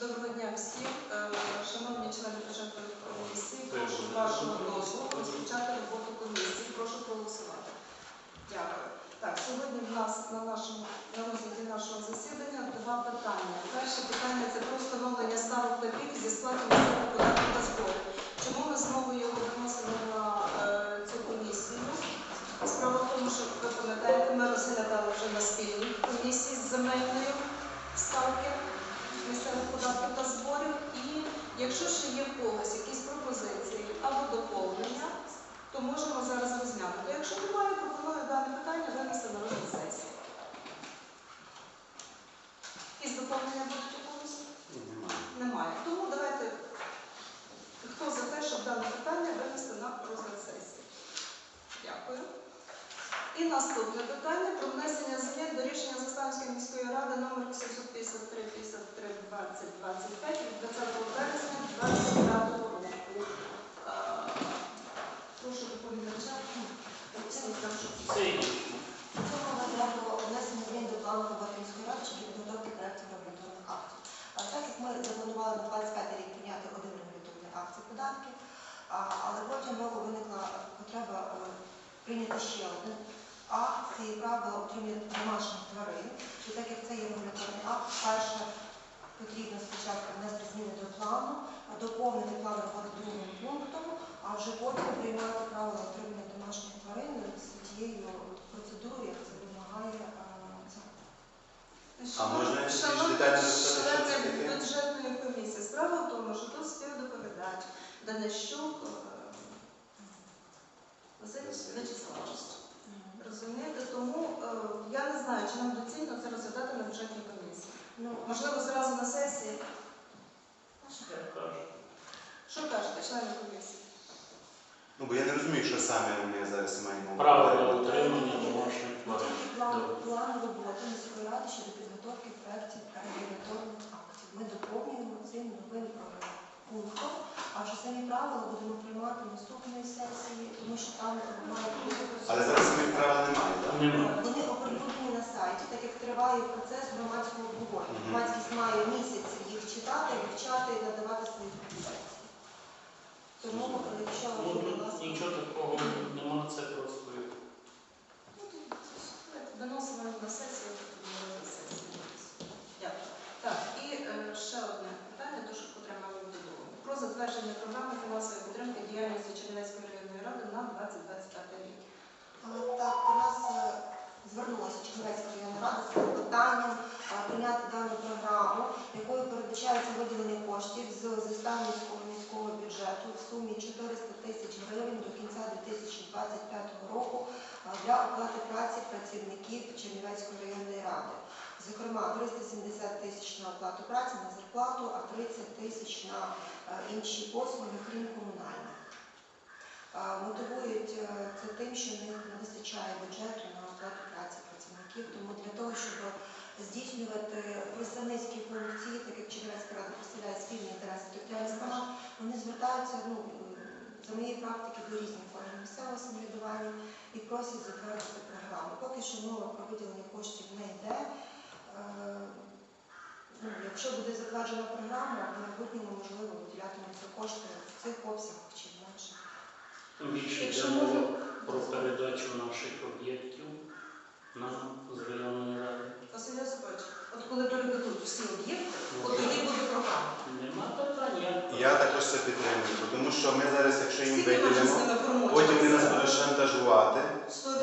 Доброго дня всім. Е, Шановні члени бюджетної комісії, прошу вашого дозволу розпочати роботу комісії. Прошу проголосувати. Дякую. Так, сьогодні в нас на нашому на розгляді нашого засідання два питання. Перше питання це про встановлення ставок та пільг зі сплати місцевого податку та збору. Чому ми знову його виносимо на е, цю комісію? Справа в тому, що ви пам'ятаєте, ми розглядали вже на спільній комісії з земельною ставки місцевих податків та зборів. І якщо ще є в когось якісь пропозиції або доповнення, то можемо зараз розглянути. Якщо немає, пропоную дане питання винести на розгляд сесії. Якісь доповнення будуть у когось? Немає. Тому давайте, хто за те, щоб дане питання винести на розгляд сесії. Дякую. І наступне питання про внесення змін до рішення Заставської міської ради номер 753 53 20 25 від 20 березня 25 року. Е, Прошу доповідача. Цього внесення змін до плану роботи міської ради щодо підготовки проєктів регуляторних актів. Так як ми запланували на 25 рік прийняти один регуляторний акт це податків, але потім виникла потреба е, прийняти ще є домашніх тварин. І так як це є регуляторний акт, перше потрібно спочатку внести зміни до плану, доповнити план роботи другим пунктом, а вже потім приймати правила утримання домашніх тварин з тією процедурою, як це вимагає е, закон. А можна Шановні детально бюджетної комісії, справа в тому, що тут співдоповідач Данищук е, Василь Вячеславович. Розумієте, тому е, я не знаю, чи нам доцільно це розглядати на бюджетній комісії. Ну, Можливо, зразу на сесії. я кажу. Що кажете, члени комісії? Ну, бо я не розумію, що саме ми зараз маємо. Правильно, утримання домашніх тварин. План, Добре. план роботи міської ради щодо підготовки проєктів регуляторних актів. Ми доповнюємо цим новим е, пунктом, а вже самі правила будемо приймати наступної сесії, тому що там е, має бути. Але зараз самих правил немає, так? Нема. Вони оприлюднені на сайті, так як триває процес громадського обговорення. Громадськість має місяць їх читати, вивчати і надавати свої пропозиції. Тому, е, якщо Ну ви, будь ласка, нічого такого нема, це просто Ну, Виносимо на сесію, на сесії. Дякую. Так, і е, ще одне питання, дуже котре мало додому. Про затвердження програми фінансової підтримки діяльності Чернівецької районної ради на 2025 рік. Але так, до нас е, звернулася Чернівецька районна рада з питанням е, прийняти дану програму, якою передбачається виділення коштів з міського бюджету в сумі 400 тисяч гривень до кінця 2025 року для оплати праці працівників Чернівецької районної ради. Зокрема, 370 тисяч на оплату праці, на зарплату, а 30 тисяч на е, інші послуги, крім комунальних. Мотивують е, це тим, що в не вистачає бюджету на оплату праці працівників. Тому для того, щоб здійснювати представницькі функції, так як Чернівецька рада представляє спільні інтереси громад, вони звертаються ну, за моєї практики до різних органів місцевого самоврядування і просять затвердити програму. Поки що мова про виділення коштів не йде. Е, Ну, якщо буде затверджена програма, в майбутньому можливо виділятимуться кошти в цих обсягах чи інакше. Більше Якщо йде мова про передачу наших об'єктів нам з районної ради. Василь Йосипович, от коли передадуть всі об'єкти, Ну, от тоді буде програма. Нема питання. Я також це підтримую, тому що ми зараз, якщо їм Скільки можна з виділимо, ними потім вони нас будуть шантажувати.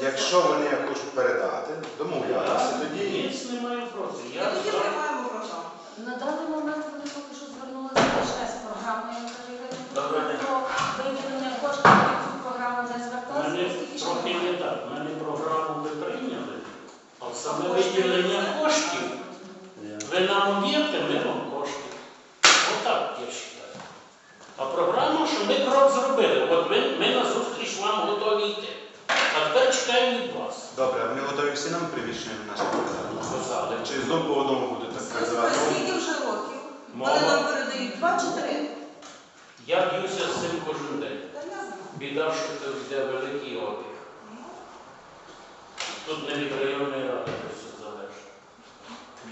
Якщо вони хочуть передати, домовлятися, Я тоді ніц не маю проти. І Я тоді за. приймаємо програму. На даний момент вони поки що звернулися лише з програмою, я Добре. про виділення коштів цю програму не зверталися, Мене оскільки ще трохи немає. не так. Мене програму ви прийняли, а саме виділення коштів. Ви нам об'єкти, ми вам кошти. Отак я вважаю. А програма, що ми крок зробили. От ми, ми на зустріч вам готові йти. А тепер чекаємо від вас. добре, а ми готові всі нам приміщення наші показати. Чи знов по одному будуть так працювати? Скільки вже років? Вони Мова. нам передають два чи три? Я б'юся з цим кожен день. Та я знаю. Біда, що це йде великий обіг. Тут не від районної ради все залежить.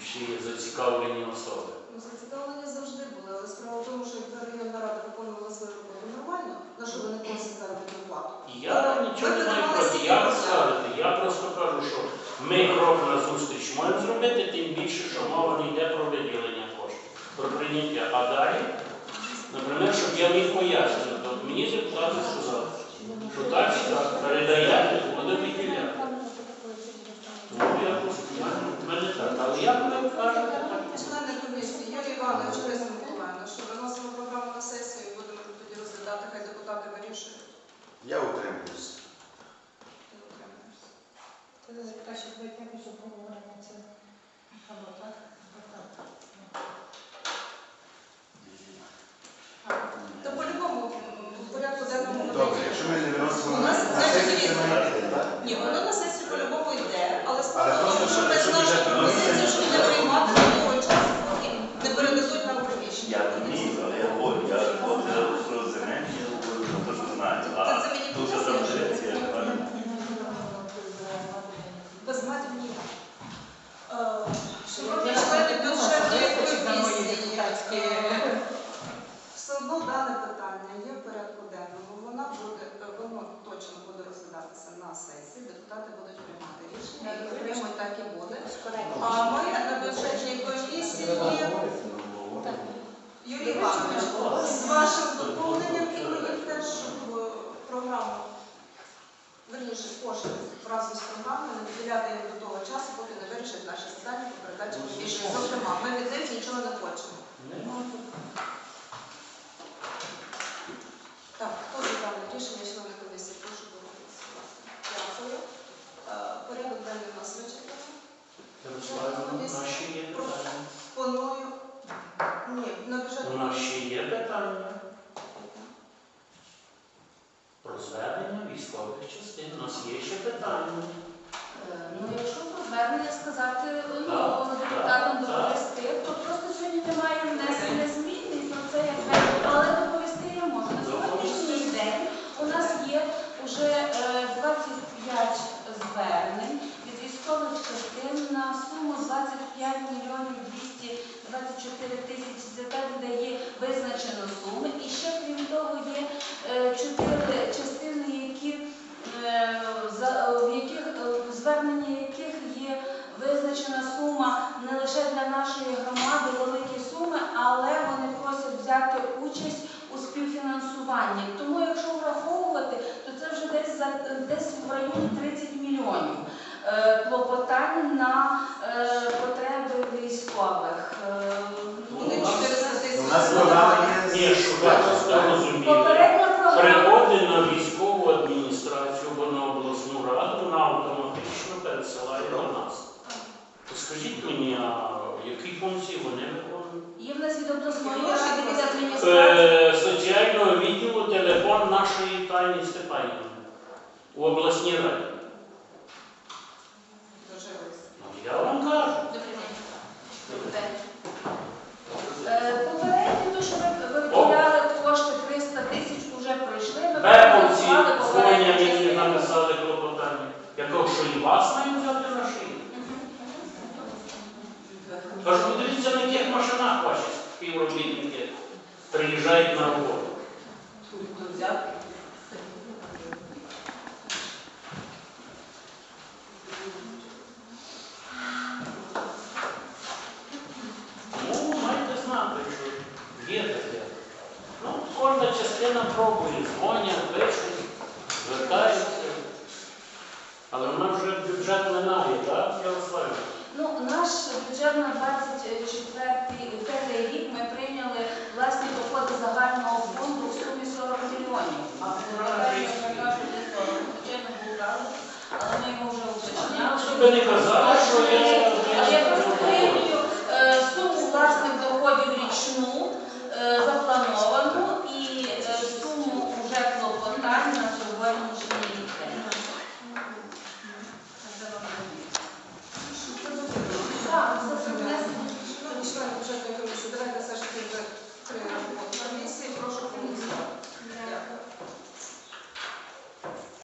Чи є зацікавлені особи? Ну, зацікавлення завжди були, але справа в тому, що якби районна рада виконувала свою роботу нормально, на що вони просять заробітну плату. Я нічого не маю проти, як ставити. Я просто кажу, що ми крок на зустріч маємо зробити, тим більше, що мова не йде про виділення коштів, про прийняття. А далі, наприклад, щоб я міг пояснити, мені депутати сказали, що так і так, передаєте, буде виділяти. Ну, якось, я, в мене так. Але як ви кажете. Члени комісії, Юрій Іванович, Лариса Миколаївна, що виносимо програму на сесію і будемо тоді розглядати, хай депутати вирішують. Я утримуюсь. Ти утримаєшся. Краще давайте якось обговоримо це. Або так, або так. То по-любому в порядку денному ми Добре, даємо. якщо ми не виносимо У на нас на це сесію, це дивіться. має йти, так? Ні, воно на сесію по-любому йде, але Але справа в просто, тому, що що без якщо нашої бюджет пропозиції, що не приймати до того часу, поки не передадуть нам приміщення. Я розумію, але я говорю, я говорю про земельні, я говорю про те, що знаю. Це- А це мені тут що пояснює, там що дивиться, я кажу. Без матів ні. Е, Шановні члени бюджетної комісії, все одно дане питання є в порядку денному. Вона буде, е, воно точно буде розглядатися на сесії. Депутати будуть приймати рішення. І приймуть так і буде. А ми на бюджетній комісії Юрій Іванович, з вашим доповненням і мені теж програму, верніше кошти разом з програмою не виділяти їм до того часу, поки не вирішать наші питання по передачі приміщень. Зокрема, ми від них нічого не хочемо. звернення військових частин. У нас є ще питання. Е, ну, якщо про звернення сказати ну, за депутатом доповісти, то просто сьогодні немає внесення змін, і про це як знаю, але доповісти я можу. На сьогоднішній день у нас є вже 25 е, звернень від військових частин на суму 25 мільйонів 224 тисячі, де є визначено суми. І ще крім того є е, 4 нашої громади, великі суми, але вони просять взяти участь у співфінансуванні. Тому, якщо враховувати, то це вже десь за десь в районі 30 мільйонів е, клопотань на е, потреби військових. Е, ну, Вони 400 тисяч. У нас програма є. Ні, щоб ви просто розуміли. Попередня програма. Приходить на військову адміністрацію або на обласну раду, вона автоматично пересилає до нас. Скажіть мені, а які функції вони виконують? Є в нас. Е, Соціального відділу телефон нашої Тані Степанівни у обласній раді. Я вам кажу. Е, Попередньо, то, що ви ви виділяли кошти 300 тисяч, вже пройшли. Мені написали клопотання. Я кажу, що і вас мають взяти на шию. Кажу, подивіться на яких машинах ваші співробітники приїжджають на роботу. Ну, маєте знати, що є таке. Ну, кожна частина пробує, дзвонять, пишуть, звертаються. Але вона вже бюджет минає, так, Ярославі? Ну, вже на 24 рік ми прийняли власні доходи загального фонду в сумі 40 мільйонів. Ну, але ми йому вже уточняли. Я е, просто приймаю е, суму власних доходів річну е, заплановану і суму вже клопотання.